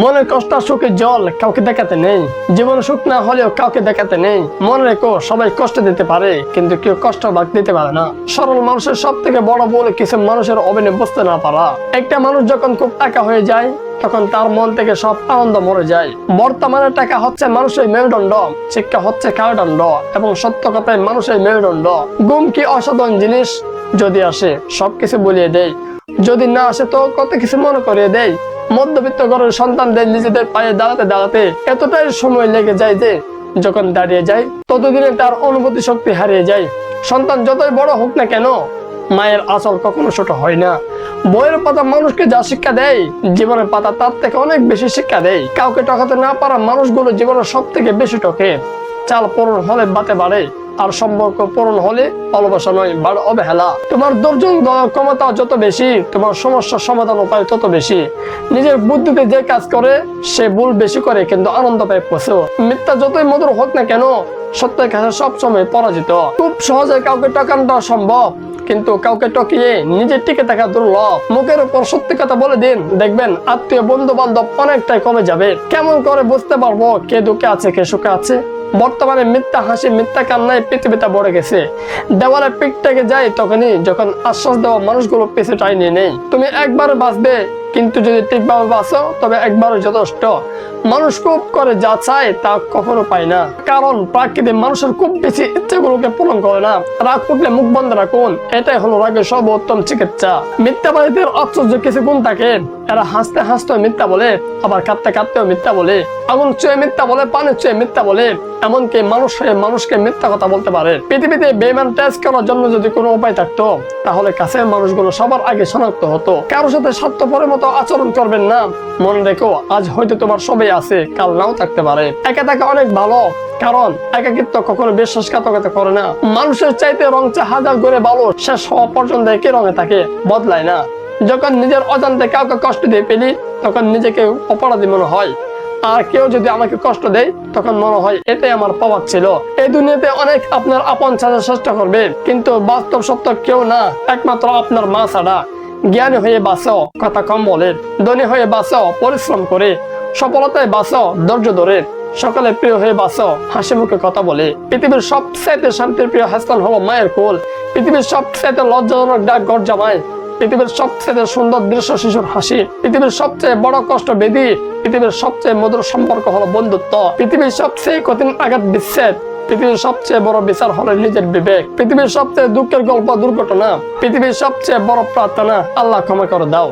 মনের কষ্ট সুখের জল কাউকে দেখাতে নেই। জীবনে সুখ না হলেও কাউকে দেখাতে নেই। মনে রেখো, সবাই কষ্ট দিতে পারে, কিন্তু কেউ কষ্ট ভাগ দিতে পারে না। সরল মানুষের সব থেকে বড় বলে কিছু মানুষের অভিনয় বুঝতে না পারা। একটা মানুষ যখন খুব টাকা হয়ে যায়, তখন তার মন থেকে সব আনন্দ মরে যায়। বর্তমানে টাকা হচ্ছে মানুষের মেরুদণ্ড, শিক্ষা হচ্ছে কারদণ্ড, এবং সত্য কথায় মানুষের মেরুদণ্ড। গুম কি অসাধারণ জিনিস? যদি আসে, সবকিছু বলিয়ে দেয় যদি না আসে, তো কত কিছু মনে করিয়ে দেয় মধ্যবিত্ত ঘরের সন্তানদের নিজেদের পায়ে দাঁড়াতে দাঁড়াতে এতটাই সময় লেগে যায় যে, যখন দাঁড়িয়ে যায়, ততদিনে তার অনুভূতি শক্তি হারিয়ে যায়। সন্তান যতই বড় হোক না কেন, মায়ের আচল কখনো ছোট হয় না। বইয়ের পাতা মানুষকে যা শিক্ষা দেয়, জীবনের পাতা তার থেকে অনেক বেশি শিক্ষা দেয়। কাউকে টকাতে না পারা মানুষগুলো জীবনের সব থেকে বেশি টকে চাল পূরণ হলে বাতে বাড়ে। আর সম্পর্ক পূরণ হলে ভালোবাসা নয় বাড়ে অবহেলা। তোমার ধরার ক্ষমতা যত বেশি, তোমার সমস্যার সমাধান উপায় তত বেশি। নিজের বুদ্ধিতে যে কাজ করে, সে ভুল বেশি করে, কিন্তু আনন্দ পায় পশু মিথ্যা যতই মধুর হোক না কেন, সত্যের কাছে সবসময় পরাজিত। খুব সহজে কাউকে টকানটা সম্ভব, কিন্তু কাউকে টকিয়ে নিজে টিকে থাকা দুর্লভ। মুখের উপর সত্যি কথা বলে দিন, দেখবেন আত্মীয় বন্ধু বান্ধব অনেকটাই কমে যাবে। কেমন করে বুঝতে পারব কে দুঃখে আছে, কে সুখে আছে? বর্তমানে মিথ্যা হাসি, মিথ্যা কান্নায় পৃথিবীটা বড়ে গেছে। দেওয়ালে পিঠটাকে যায় তখনই যখন আশ্বাস দেওয়া মানুষগুলো পেছে টাইনি নেই। তুমি একবার বাঁচবে কিন্তু যদি ঠিকভাবে বাঁচো তবে একবার যথেষ্ট। মানুষ খুব করে যা চায় তা কখনো পায় না। কারণ প্রাকৃতিক মানুষের খুব বেশি ইচ্ছেগুলোকে পূরণ করে না। রাগ উঠলে মুখ বন্ধ রাখুন। এটাই হলো রাগের সর্বোত্তম চিকিৎসা। মিথ্যাবাদীদের আশ্চর্য কিছু গুণ থাকে। এরা হাসতে হাসতে মিথ্যা বলে, আবার কাঁদতে কাঁদতেও মিথ্যা বলে। আগুন চুয়ে মিথ্যা বলে, পানি চুয়ে মিথ্যা বলে। এমনকি মানুষ মানুষকে মিথ্যা কথা বলতে পারে। পৃথিবীতে বেমান টেস্ট করার জন্য যদি কোনো উপায় থাকতো, তাহলে কাছের মানুষগুলো সবার আগে শনাক্ত হতো। কারোর সাথে স্বার্থপরের মতো আচরণ করবেন না। মনে রেখো, আজ হয়তো তোমার সবাই আছে, কাল নাও থাকতে পারে। একা থাকা অনেক ভালো, কারণ একাকিত্ব কখনো বিশ্বাসঘাতকতা করে না। মানুষের চাইতে রং চা হাজার করে ভালো, শেষ হওয়া পর্যন্ত একই রঙে থাকে, বদলায় না। যখন নিজের অজান্তে কাউকে কষ্ট দিয়ে পেলি তখন নিজেকে অপরাধী মনে হয়। আর কেউ যদি আমাকে কষ্ট দেয়, তখন মনে হয়, এটাই আমার পাওয়ার ছিল। এই দুনিয়াতে অনেক আপনার আপন সাজার চেষ্টা করবে, কিন্তু বাস্তব সত্য কেউ না, একমাত্র আপনার মা ছাড়া। জ্ঞানী হয়ে বাঁচো, কথা কম বলে। ধনী হয়ে বাঁচো, পরিশ্রম করে। সফলতায় বাঁচো, ধৈর্য ধরে। সকালে প্রিয় হয়ে বাঁচো, হাসি মুখে কথা বলে। পৃথিবীর সবচাইতে শান্তির প্রিয় হাসপাল হলো মায়ের কোল। পৃথিবীর সবচাইতে লজ্জাজনক ডাক ঘর জামায় পৃথিবীর সবচেয়ে সুন্দর দৃশ্য শিশুর হাসি। পৃথিবীর সবচেয়ে বড় কষ্ট বেদি। পৃথিবীর সবচেয়ে মধুর সম্পর্ক হলো বন্ধুত্ব। পৃথিবীর সবচেয়ে কঠিন আঘাত বিচ্ছেদ। পৃথিবীর সবচেয়ে বড় বিচার হলো নিজের বিবেক। পৃথিবীর সবচেয়ে দুঃখের গল্প দুর্ঘটনা। পৃথিবীর সবচেয়ে বড় প্রার্থনা, আল্লাহ ক্ষমা করে দাও।